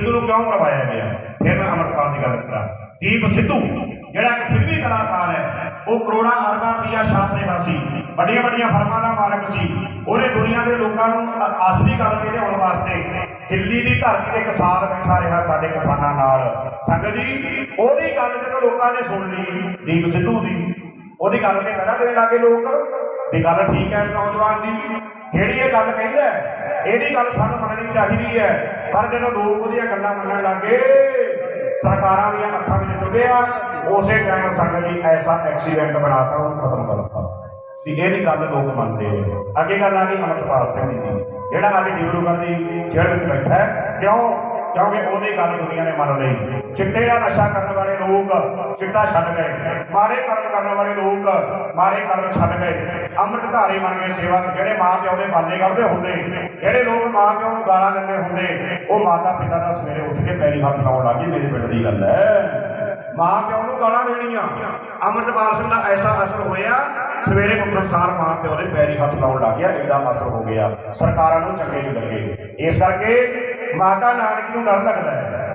ਸਿੱਧੂ ਨੂੰ ਕਿਉਂ ਕਰਵਾਇਆ ਗਿਆ? ਫਿਰ ਮੈਂ ਅਮਰਪਾਲ ਦੀ ਗੱਲ ਕਰਾਂ। ਦੀਪ ਸਿੱਧੂ, ਜਿਹੜਾ ਇੱਕ ਫਿਲਮੀ ਕਲਾਕਾਰ ਹੈ, ਉਹ ਕਰੋੜਾਂ ਅਰਬਾਂ ਰੁਪਈਆ ਛਾਪ ਰਿਹਾ ਸੀ। ਵੱਡੀਆਂ ਵੱਡੀਆਂ ਫਰਮਾਂ ਦਾ ਮਾਲਕ ਸੀ। ਉਹਨੇ ਦੁਨੀਆ ਦੇ ਲੋਕਾਂ ਨੂੰ ਅ- ਅਸਲੀ ਗੱਲ ਤੇ ਲਿਆਉਣ ਵਾਸਤੇ ਦਿੱਲੀ ਦੀ ਧਰਤੀ ਤੇ ਇੱਕ ਬੈਠਾ ਰਿਹਾ ਸਾਡੇ ਕਿਸਾਨਾਂ ਨਾਲ। ਸੰਗਤ ਜੀ, ਉਹਦੀ ਗੱਲ ਜਦੋਂ ਲੋਕਾਂ ਨੇ ਸੁਣ ਲਈ, ਦੀਪ ਸਿੱਧੂ ਦੀ, ਉਹਦੀ ਗੱਲ ਤੇ ਪਹਿਲਾਂ ਦੇਣ ਲੱਗੇ ਲੋਕ ਵੀ ਗੱਲ ਠੀਕ ਹੈ ਇਸ ਨੌਜਵਾਨ ਦੀ। ਜਿਹੜੀ ਇਹ ਗੱਲ ਕਹਿੰਦਾ ਇਹਦੀ ਗੱਲ ਸਾਨੂੰ ਮੰਨਣੀ ਚਾਹੀਦੀ ਹੈ। ਪਰ ਜਦੋਂ ਲੋਕ ਉਹਦੀਆਂ ਗੱਲਾਂ ਮੰਨਣ ਲੱਗੇ। ਸਰਕਾਰਾਂ ਦੀਆਂ ਅੱਖਾਂ ਵਿੱਚ ਡੁੱਬਿਆ। ਉਸੇ ਟਾਈਮ ਸੰਗਤ ਜੀ ਐਸਾ ਐਕਸੀਡੈਂਟ ਬਣਾਤਾ, ਉਹਨੂੰ ਖਤਮ ਕਰਤਾ। ਵੀ ਨਹੀਂ ਗੱਲ ਲੋਕ ਮੰਨਦੇ ਅੱਗੇ ਗੱਲ ਆ ਗਈ ਅਮਰਪਾਲ ਸਿੰਘ ਜੀ ਦੀ। ਜਿਹੜਾ ਅੱਜ ਡਿਬਰੂਗੜ੍ਹ ਦੀ ਜੇਲ੍ਹ ਵਿੱਚ ਬੈਠਾ ਹੈ, ਕਿਉਂ? ਕਿਉਂਕਿ ਉਹਦੀ ਗੱਲ ਦੁਨੀਆ ਨੇ ਮੰਨ ਲਈ। ਚਿੱਟੇ ਦਾ ਨਸ਼ਾ ਕਰਨ ਵਾਲੇ ਲੋਕ ਚਿੱਟਾ ਛੱਡ ਗਏ। ਮਾੜੇ ਕਰਮ ਕਰਨ ਵਾਲੇ ਲੋਕ ਮਾੜੇ ਕਰਮ ਛੱਡ ਗਏ। ਅੰਮ੍ਰਿਤਧਾਰੀ ਬਣ ਗਏ ਸੇਵਾ ਜਿਹੜੇ ਮਾਂ ਪਿਓ ਦੇ ਬਾਲੇ ਕੱਢਦੇ ਹੁੰਦੇ। ਜਿਹੜੇ ਲੋਕ ਮਾਂ ਪਿਓ ਨੂੰ ਗਾਲਾਂ ਦਿੰਦੇ ਹੁੰਦੇ, ਉਹ ਮਾਤਾ ਪਿਤਾ ਦਾ ਸਵੇਰੇ ਉੱਠ ਕੇ ਪੈਰੀ ਹੱਥ ਲਾਉਣ ਲੱਗੇ ਮੇਰੇ ਪਿੰਡ ਦੀ ਗੱਲ ਹੈ। ਮਾਂ ਪਿਓ ਨੂੰ ਗਾਲਾਂ ਦੇਣੀਆਂ। ਅੰਮ੍ਰਿਤਪਾਲ ਸਿੰਘ ਦਾ ਐਸਾ ਅਸਰ ਹੋਇਆ, ਸਵੇਰੇ ਉੱਠਣ ਸਾਰ ਮਾਂ ਪਿਓ ਦੇ ਪੈਰੀ ਹੱਥ ਲਾਉਣ ਲੱਗ ਗਿਆ ਐਡਾ ਅਸਰ ਹੋ ਗਿਆ। ਸਰਕਾਰਾਂ ਨੂੰ ਚੰਗੇ ਨਹੀਂ ਲੱਗੇ। ਇਸ ਕਰਕੇ ਮਾਤਾ ਨਾਨਕੀ ਨੂੰ ਡਰ ਲੱਗਦਾ ਹੈ।